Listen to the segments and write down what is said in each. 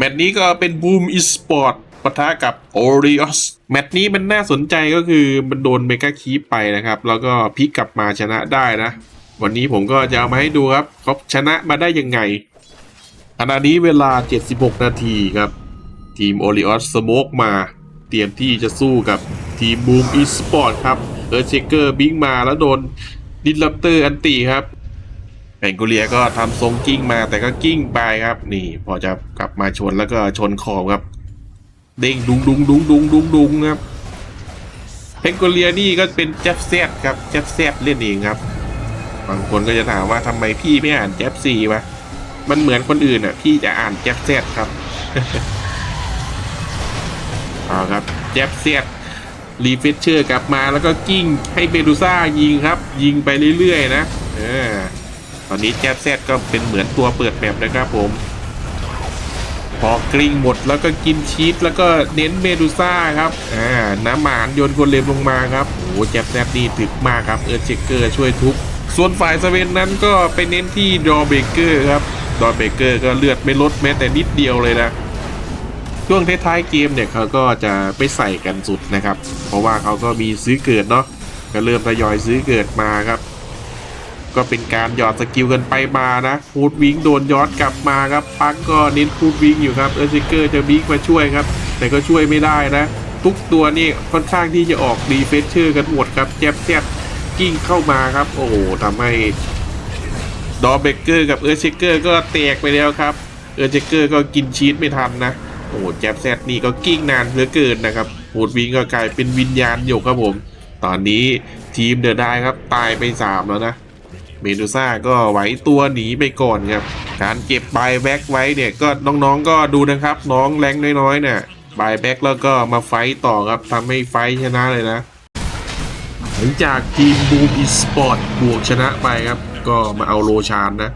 แมตช์นี้ก็เป็นบูมอีสปอร์ตปะทะกับโอริออสแมตช์นี้มันน่าสนใจก็คือมันโดนเมกาคีไปนะครับ แล้วก็พลิกกลับมาชนะได้นะ วันนี้ผมก็จะเอามาให้ดูครับเขาชนะมาได้ยังไงขณะนี้เวลา 76 นาทีครับ ทีมโอริออสสโมกมา เตรียมที่จะสู้กับทีมบูมอีสปอร์ตครับเออร์เชเกอร์บิงมาแล้วโดนดิลัปเตอร์อันตีครับ แองโกเลียก็ทำทรงกิ้งมาแต่ก็กิ้งไปครับ นี่ พอจะกลับมาชนแล้วก็ชนขอบครับ เด้งดุงดุงดุงดุงดุงดุงครับเพงโกเลียนี่ก็เป็นแจ็บแซดครับแจ็บแซดเล่นเองครับ บางคนก็จะถามว่าทำไมพี่ไม่อ่านแจ็บซีวะมันเหมือนคนอื่นอะ พี่จะอ่านแจ็บแซดครับเอาครับแจ็บแซดรีเฟชเชอร์กลับมาแล้วก็กิ้งให้เบดูซ่ายิงครับ ยิงไปเรื่อยๆนะ เออ ตอนนี้แจ็บแซดก็เป็นเหมือนตัวเปิดแมปนะครับผม พอกลิ้งหมดแล้วก็กินชีสแล้วก็เน้นเมดูซ่าครับอ่าน้ำหมานโยนคนเลมลงมาครับโอ้แจ็บแซดนี่ถึกมากครับเออร์เชเกอร์ช่วยทุบส่วนฝ่ายสเวนนั้นก็ไปเน้นที่ดอเบเกอร์ครับดอเบเกอร์ก็เลือดไม่ลดแม้แต่นิดเดียวเลยนะช่วงท้ายๆเกมเนี่ยเขาก็จะไปใส่กันสุดนะครับ เพราะว่าเขาก็มีซื้อเกิดเนาะก็เริ่มทยอยซื้อเกิดมาครับ ก็เป็นการหยอดสกิลกันไปมานะฟูดวิงโดนย้อนกลับมาครับปักก็เน้นฟูดวิงอยู่ครับเออร์ซิเกอร์จะบิงมาช่วยครับ แต่ก็ช่วยไม่ได้นะ ทุกตัวนี่ค่อนข้างที่จะออกดีเฟชเชอร์กันหมดครับแจ็บแซดกิ้งเข้ามาครับ โอ้โหทำให้ดอเบเกอร์กับเออร์ซิเกอร์ก็แตกไปแล้วครับเออร์ซิเกอร์ก็กินชีสไม่ทันนะโอ้โหแจ็บแซดนี่ก็กิ้งนานเหลือเกินนะครับฟูดวิงก็กลายเป็นวิญญาณอยู่ครับผม ตอนนี้ทีมเดอะได้ครับตายไปสามแล้วนะ เมดูซ่าก็ไหวตัวหนีไปก่อนครับ การเก็บบายแบ็กไว้เนี่ยก็น้องๆก็ดูนะครับ น้องแรงน้อยๆเนี่ยบายแบ็กแล้วก็มาไฟต่อครับทำให้ไฟชนะเลยนะ หลังจากทีมบูมอีสปอร์ตบวกชนะไปครับ ก็มาเอาโลชานนะ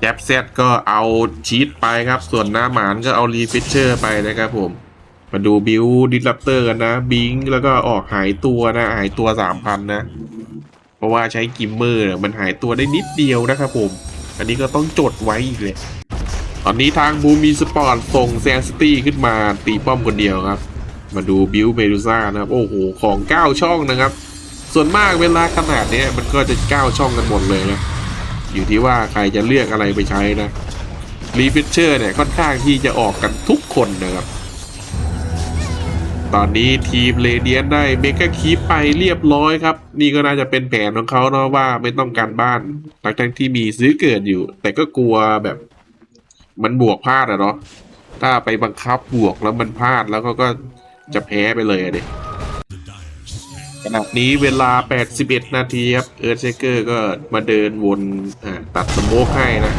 แจ็บเซตก็เอาชีตไปครับ ส่วนหน้าหมานก็เอารีฟิชเชอร์ไปนะครับผม มาดูบิวดิสลัปเตอร์กันนะ บิงแล้วก็ออกหายตัวนะ หายตัวสามพันนะ เพราะว่าใช้กิมเมอร์เนี่ยมันหายตัวได้นิดเดียวนะครับผม อันนี้ก็ต้องจดไว้อีกเลย ตอนนี้ทางบูมีสปอร์ตส่งแซงสตี้ขึ้นมาตีป้อมคนเดียวครับ มาดูบิวเมดูซ่านะครับ โอ้โห ของ 9 ช่องนะครับ ส่วนมากเวลาขนาดเนี้ยมันก็จะ 9 ช่องกันหมดเลยนะ อยู่ที่ว่าใครจะเลือกอะไรไปใช้นะรีเฟชเชอร์เนี่ยค่อนข้างที่จะออกกันทุกคนนะครับ ตอนนี้ทีมเรเดียนได้เมกาคีปไปเรียบร้อยครับ นี่ก็น่าจะเป็นแผนของเขาเนาะว่าไม่ต้องการบ้านทั้งทั้งที่มีซื้อเกิดอยู่ แต่ก็กลัวแบบ มันบวกพลาดอะเนาะถ้าไปบังคับบวกแล้วมันพลาดแล้วเขาก็จะแพ้ไปเลยอะดิขณะนี้เวลา 81 นาทีครับ เอิร์ธเชเกอร์ก็มาเดินวนตัดสโมกให้นะ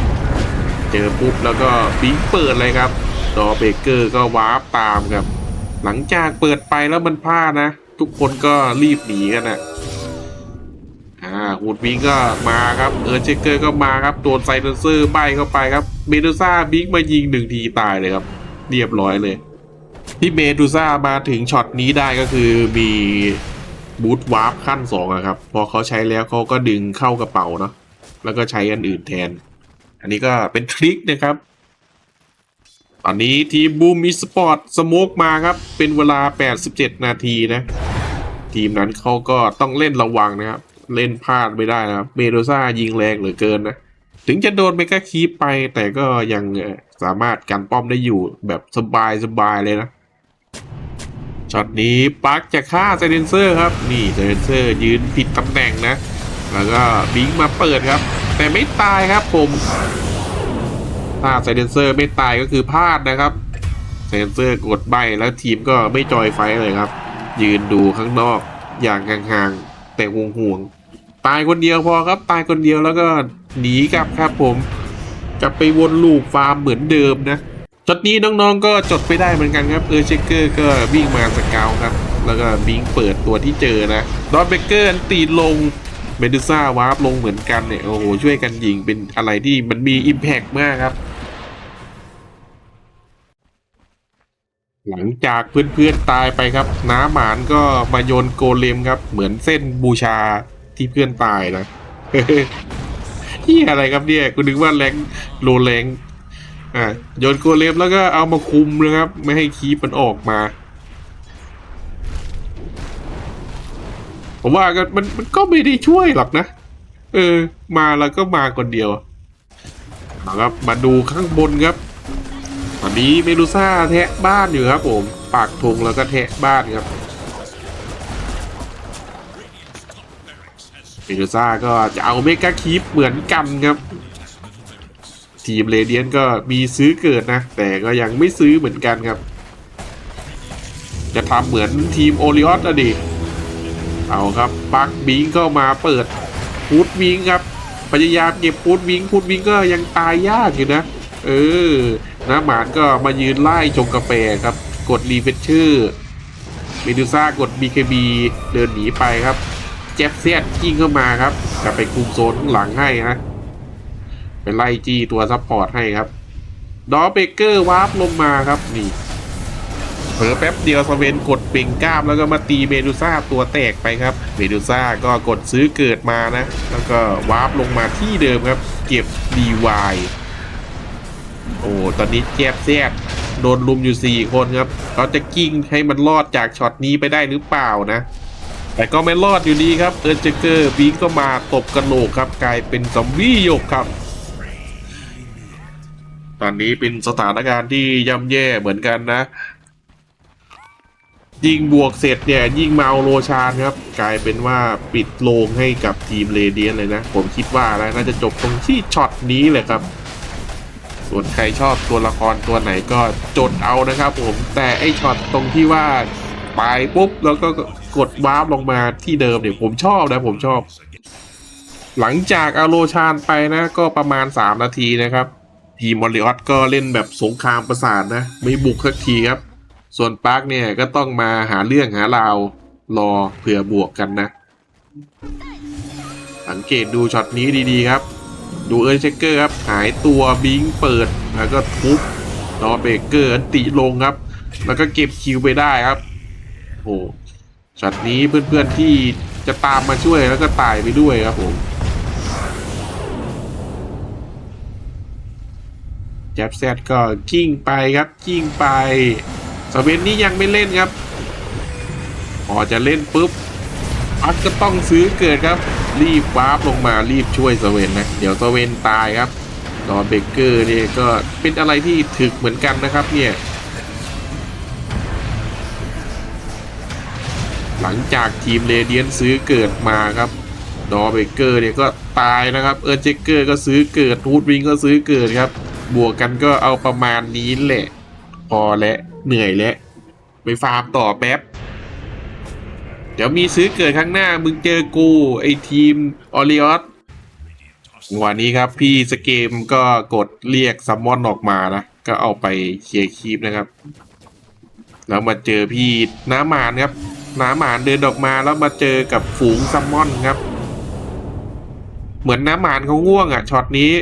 เจอปุ๊บแล้วก็บิงเปิดเลยครับ ดอเบเกอร์ก็วาร์ปตามครับ หลังจากเปิดไปแล้วมันพลาดนะ ทุกคนก็รีบหนีกันนะอ่าฮูดวิงก็มาครับเออร์เชเกอร์ก็มาครับโดนไซเลนเซอร์ใบเข้าไปครับเมดูซ่าบิ๊กมายิงหนึ่งทีตายเลยครับ เรียบร้อยเลย ที่เมดูซ่ามาถึงช็อตนี้ได้ก็คือมีบูทวาร์ปขั้นสองอะครับ พอเขาใช้แล้วเขาก็ดึงเข้ากระเป๋าเนาะแล้วก็ใช้อันอื่นแทน อันนี้ก็เป็นทริคนะครับ ตอนนี้ทีมบูมมีสปอร์ตสโมกมาครับ เป็นเวลา 87 นาทีนะ ทีมนั้นเขาก็ต้องเล่นระวังนะครับ เล่นพลาดไม่ได้นะครับเมโดซ่ายิงแรงเหลือเกินนะ ถึงจะโดนเมกาคีปไปแต่ก็ยังสามารถกันป้อมได้อยู่แบบสบายสบายเลยนะช็อตนี้ปักจะฆ่าไซเลนเซอร์ครับ นี่ไซเลนเซอร์ยืนผิดตำแหน่งนะ แล้วก็บิงมาเปิดครับ แต่ไม่ตายครับผม ถ้าไซเลนเซอร์ไม่ตายก็คือพลาดนะครับไซเลนเซอร์กดใบแล้วทีมก็ไม่จอยไฟเลยครับ ยืนดูข้างนอกอย่างห่างๆแต่ห่วงห่วงๆตายคนเดียวพอครับตายคนเดียวแล้วก็หนีกลับครับผมกลับไปวนลูปฟาร์มเหมือนเดิมนะจดนี้น้องๆก็จดไปได้เหมือนกันครับเออเชคเกอร์ก็วิ่งมาสกาวครับ แล้วก็บิงเปิดตัวที่เจอนะดอนเบเกอร์ตีลงเมดูซ่าวาร์ปลงเหมือนกันเนี่ยโอ้โหช่วยกันยิงเป็นอะไรที่มันมีอิมแพกมากครับ หลังจากเพื่อนๆตายไปครับ น้าหมานก็มาโยนโกเลมครับ เหมือนเส้นบูชาที่เพื่อนตายนะที่อะไรครับเนี่ยกูนึกว่าแรงโลแรงอะโยนโกเลมแล้วก็เอามาคุมนะครับ ไม่ให้คีปมันออกมา ผมว่าก็มันมันก็ไม่ได้ช่วยหรอกนะ เออ มาแล้วก็มาคนเดียวเอาครับมาดูข้างบนครับ อนนี้เมดูซ่าแทะบ้านอยู่ครับผมปากธงแล้วก็แทะบ้านครับเมดูซ่าก็จะเอาเมกาคีปเหมือนกันครับ ทีมเรเดียนก็มีซื้อเกิดนะ แต่ก็ยังไม่ซื้อเหมือนกันครับ จะทำเหมือนทีมโอริออสอะดิเอาครับปักบิงเข้ามาเปิดพูดวิงครับพยายามเก็บพูดวิงพูดวิงก็ยังตายยากอยู่นะ เออ น้าหมานก็มายืนไล่ชงกาแฟครับ กดรีเฟชเชอร์เมดูซ่ากด BKB เดินหนีไปครับ แจ็บเซียดยิงเข้ามาครับกลับไปคุมโซนหลังให้นะไปไล่จี้ตัวซัพพอร์ตให้ครับ ดอเบเกอร์วาร์ปลงมาครับนี่เผลอแป๊บเดียวสเวนกดเป่งกล้ามแล้วก็มาตีเมดูซ่าตัวแตกไปครับ เมดูซ่าก็กดซื้อเกิดมานะ แล้วก็วาร์ปลงมาที่เดิมครับ เก็บ DY โอ้ตอนนี้แจบแซดโดนลุมอยู่ 4 คนครับเขาจะกิ้งให้มันรอดจากช็อตนี้ไปได้หรือเปล่านะ แต่ก็ไม่รอดอยู่ดีครับ เอิร์เจเกอร์บิงก็มาตบกระโหลกครับ กลายเป็นซอมบี้ยกครับ ตอนนี้เป็นสถานการณ์ที่ย่ำแย่เหมือนกันนะยิงบวกเสร็จเนี่ยยิงมาเอาโรชานครับ กลายเป็นว่าปิดโลงให้กับทีมเรเดียนเลยนะ ผมคิดว่าแล้วน่าจะจบตรงที่ช็อตนี้เลยครับ ส่วนใครชอบตัวละครตัวไหนก็จดเอานะครับผมแต่ไอช็อตตรงที่ว่าไปปุ๊บแล้วก็กดวาร์ปลงมาที่เดิมเนี่ยผมชอบนะผมชอบ หลังจากอาโรชานไปนะ ก็ประมาณ 3 นาทีนะครับ ทีมมอริออตก็เล่นแบบสงครามประสาทนะ ไม่บุกสักทีครับ ส่วนปาร์คเนี่ยก็ต้องมาหาเรื่องหาราวรอเผื่อบวกกันนะ สังเกตดูช็อตนี้ดีๆครับ ดูเอิร์ธเชคเกอร์ครับ หายตัวบิงเปิด แล้วก็ทุบรอเบเกอร์อันติลงครับ แล้วก็เก็บคิวไปได้ครับ โอ้ช็อตนี้เพื่อนๆที่จะตามมาช่วยแล้วก็ตายไปด้วยครับผมแจ็บแซดก็กิ้งไปครับกิ้งไปสเวนนี่ยังไม่เล่นครับ พอจะเล่นปุ๊บอัดก็ต้องซื้อเกิดครับ รีบวาร์ปลงมารีบช่วยสเวนนะ เดี๋ยวสเวนตายครับรอเบเกอร์นี่ก็เป็นอะไรที่ถึกเหมือนกันนะครับเนี่ยหลังจากทีมเรเดียนซื้อเกิดมาครับดอเบเกอร์เนี่ยก็ตายนะครับ เออร์เจเกอร์ก็ซื้อเกิดทูดวิงก็ซื้อเกิดครับ บวกกันก็เอาประมาณนี้แหละ พอและเหนื่อยแล้วไปฟาร์มต่อแป๊บ เดี๋ยวมีซื้อเกิดข้างหน้า มึงเจอกูไอทีมออริออสวันนี้ครับ พี่สเกมก็กดเรียกซัมมอนออกมานะ ก็เอาไปเคลียร์คีปนะครับ แล้วมาเจอพี่น้าหมานครับ น้าหมานเดินออกมาแล้วมาเจอกับฝูงซัมมอนครับ เหมือนน้าหมานเขาง่วงอะช็อตนี้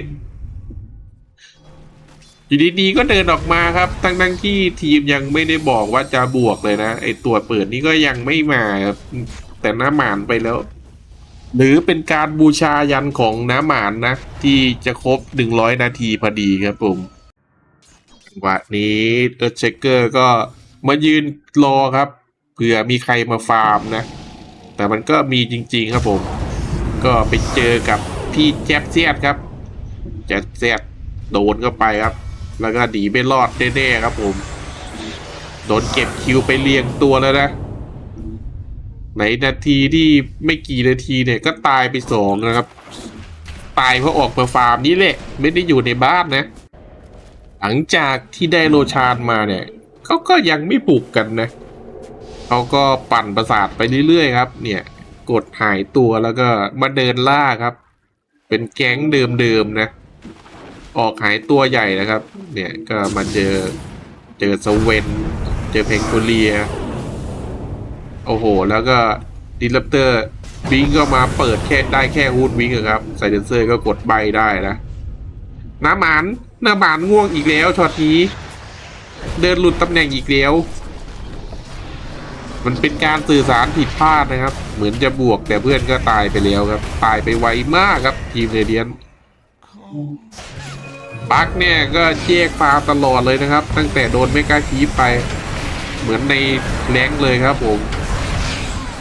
อยู่ดีๆก็เดินออกมาครับทั้งทั้งๆที่ทีมยังไม่ได้บอกว่าจะบวกเลยนะไอตัวเปิดนี่ก็ยังไม่มาแต่น้าหมานไปแล้ว หรือเป็นการบูชายันของน้าหมานนะ ที่จะครบหนึ่งร้อยนาทีพอดีครับผมจังหวะนี้เออร์เชคเกอร์ก็มายืนรอครับเผื่อมีใครมาฟาร์มนะ แต่มันก็มีจริงๆครับผม ก็ไปเจอกับพี่แจ๊บเซียดครับแจ๊บเซียดโดนเข้าไปครับ แล้วก็หนีไม่รอดแน่ๆครับผม โดนเก็บคิวไปเรียงตัวแล้วนะ ในนาทีที่ไม่กี่นาทีเนี่ยก็ตายไปสองนะครับ ตายเพราะออกมาฟาร์มนี้แหละ ไม่ได้อยู่ในบ้านนะ หลังจากที่ได้โลชานมาเนี่ยเขาก็ยังไม่ปลุกกันนะเขาก็ปั่นประสาทไปเรื่อยๆครับ เนี่ยกดหายตัวแล้วก็มาเดินล่าครับ เป็นแก๊งเดิมๆนะ ออกหายตัวใหญ่นะครับ เนี่ยก็มาเจอเจอสเวน เจอเพงโกเลีย โอ้โห แล้วก็ดิลัปเตอร์วิงก็มาเปิดแค่ได้แค่ฮูดวิงอะครับไซเดนเซอร์ก็กดใบได้นะน้าหมานน้าหมานง่วงอีกแล้วช็อตนี้เดินหลุดตำแหน่งอีกแล้ว มันเป็นการสื่อสารผิดพลาดนะครับ เหมือนจะบวกแต่เพื่อนก็ตายไปแล้วครับ ตายไปไวมากครับทีมเรเดียน ปักเนี่ยก็แยกฟาร์มตลอดเลยนะครับ ตั้งแต่โดนเมกาคีปไป เหมือนในแรงเลยครับผม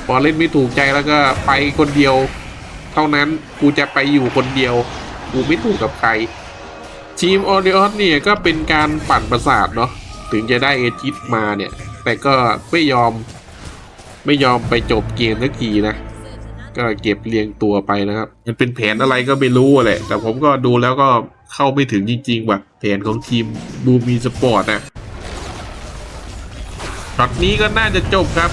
พอเล่นไม่ถูกใจแล้วก็ไปคนเดียว เท่านั้นกูจะไปอยู่คนเดียว กูไม่ถูกกับใครทีมออริออนเนี่ยก็เป็นการปั่นประสาทเนาะถึงจะได้เอจิตมาเนี่ย แต่ก็ไม่ยอมไม่ยอมไปจบเกมสักทีนะ ก็เก็บเรียงตัวไปนะครับ มันเป็นแผนอะไรก็ไม่รู้แหละแต่ผมก็ดูแล้วก็ เข้าไม่ถึงจริงๆว่ะแผนของทีมบูมีสปอร์ตนะช็อตนี้ก็น่าจะจบครับ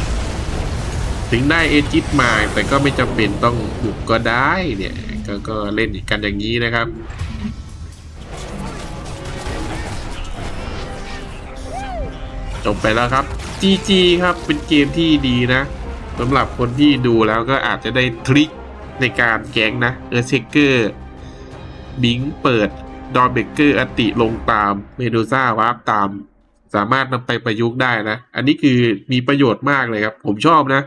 ถึงได้เอจิตมาแต่ก็ไม่จำเป็นต้องบุกก็ได้เนี่ยก็ก็เล่นกันอย่างนี้นะครับจบไปแล้วครับ GG ครับเป็นเกมที่ดีนะสำหรับคนที่ดูแล้วก็อาจจะได้ทริคในการแก๊งนะ เออเซเกอร์บิงเปิด ดอร์เบเกอร์อติลงตามเมดูซ่าวาร์ปตาม สามารถนำไปประยุกต์ได้นะ อันนี้คือมีประโยชน์มากเลยครับ ผมชอบนะ